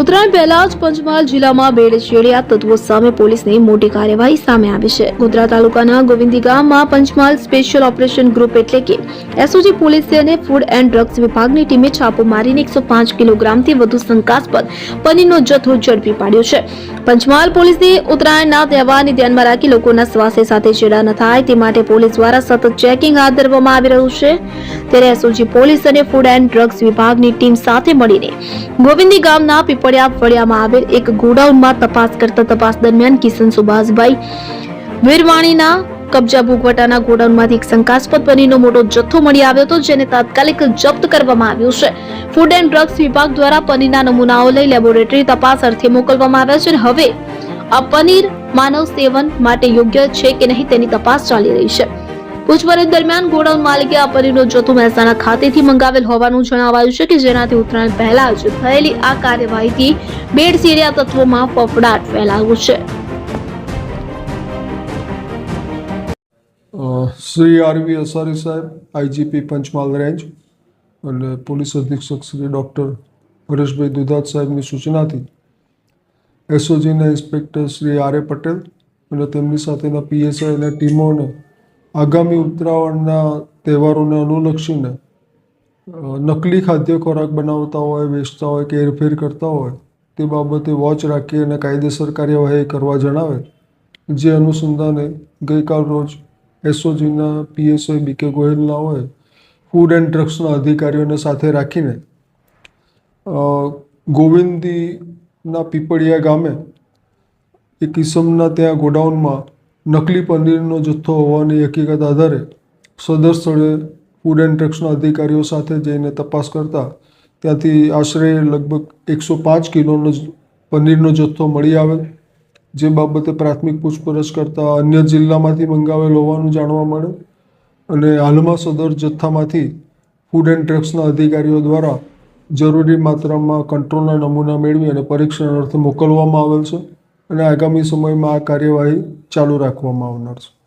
ઉત્તરાયણ પહેલા જ પંચમહાલ જિલ્લામાં બેડશેડિયા તત્વો સામે પોલીસની મોટી કાર્યવાહી સામે આવી છે. ગોધરા તાલુકાના ગોવિંદી ગામમાં પંચમહાલ સ્પેશિયલ ઓપરેશન ગ્રુપ એટલે કે એસઓજી પોલીસે અને ફૂડ એન્ડ ડ્રગ્સ વિભાગની ટીમે છાપો મારીને એકસો પાંચ કિલોગ્રામથી વધુ શંકાસ્પદ પનીરનો જથ્થો ઝડપી પાડ્યો છે. પંચમહાલ પોલીસની ઉત્તરાયણના તહેવારને ધ્યાનમાં રાખી લોકોના સ્વાસ્થ્ય સાથે ચેડા ન થાય તે માટે પોલીસ દ્વારા સતત ચેકિંગ હાથ ધરવામાં આવી રહ્યું છે. ત્યારે એસઓજી પોલીસ અને ફૂડ એન્ડ ડ્રગ્સ વિભાગની ટીમ સાથે મળીને ગોવિંદી ગામના પીપળિયા ફળિયામાં આવેલ એક ગોડાઉનમાં તપાસ કરતા તપાસ દરમિયાન કિશન સુભાષભાઈ વીરવાણીના કબજા ભોગવટાના ગોડાઉનમાંથી એક શંકાસ્પદ પનીરનો મોટો જથ્થો મળી આવ્યો હતો, જેને તાત્કાલિક જપ્ત કરવામાં આવ્યો છે. ફૂડ એન્ડ ડ્રગ્સ વિભાગ દ્વારા પનીરના નમૂનાઓ લઈ લેબોરેટરી તપાસ અર્થે મોકલવામાં આવ્યા છે અને હવે આ પનીર માનવ સેવન માટે યોગ્ય છે કે નહીં તેની તપાસ ચાલી રહી છે. પૂછપરછ દરમિયાન ગોડાઉન માલિકે આ પનીરનો જથ્થો મહેસાણા ખાતેથી મંગાવેલ હોવાનું જણાવાયું છે કે જેનાથી ઉત્તરાયણ પહેલા જ થયેલી આ કાર્યવાહીથી બેડ સીરિયા તત્વોમાં ફફડાટ ફેલાયો છે. શ્રી આરવી અસારી સાહેબ, આઈજીપી પંચમહાલ રેન્જ અને પોલીસ અધિક્ષક શ્રી ડૉક્ટર હરેશભાઈ દુધાત સાહેબની સૂચનાથી એસઓજીના inspector Shri R A Patel અને તેમની સાથેના પીએસઆઈના ટીમોને આગામી ઉત્તરાયણના તહેવારોને અનુલક્ષીને નકલી ખાદ્ય ખોરાક બનાવતા હોય, વેચતા હોય કે હેરફેર કરતા હોય, તે બાબતે વોચ રાખી અને કાયદેસર કાર્યવાહી કરવા જણાવે. જે અનુસંધાને ગઈકાલ રોજ એસઓજીના પીએસઆઈ બી કે ગોહિલના હોય, ફૂડ એન્ડ ડ્રગ્સના અધિકારીઓને સાથે રાખીને ગોવિંદીના પીપળિયા ગામે એક કિસમના ત્યાં ગોડાઉનમાં નકલી પનીરનો જથ્થો હોવાની હકીકત આધારે સદર સ્થળે ફૂડ એન્ડ ડ્રગ્સના અધિકારીઓ સાથે જઈને તપાસ કરતા ત્યાંથી આશરે લગભગ એકસો પાંચ કિલોનો પનીરનો જથ્થો મળી આવેલ જે બાબતે પ્રાથમિક પૂછપરછ કરતા અન્ય જિલ્લામાંથી મંગાવેલ હોવાનું જાણવા મળે અને હાલમાં સદર જથ્થામાંથી ફૂડ એન્ડ ડ્રગ્સના અધિકારીઓ દ્વારા જરૂરી માત્રામાં કંટ્રોલના નમૂના મેળવી અને પરીક્ષણ અર્થે મોકલવામાં આવેલ છે. અને આગામી સમયમાં આ કાર્યવાહી ચાલુ રાખવામાં આવનાર છે.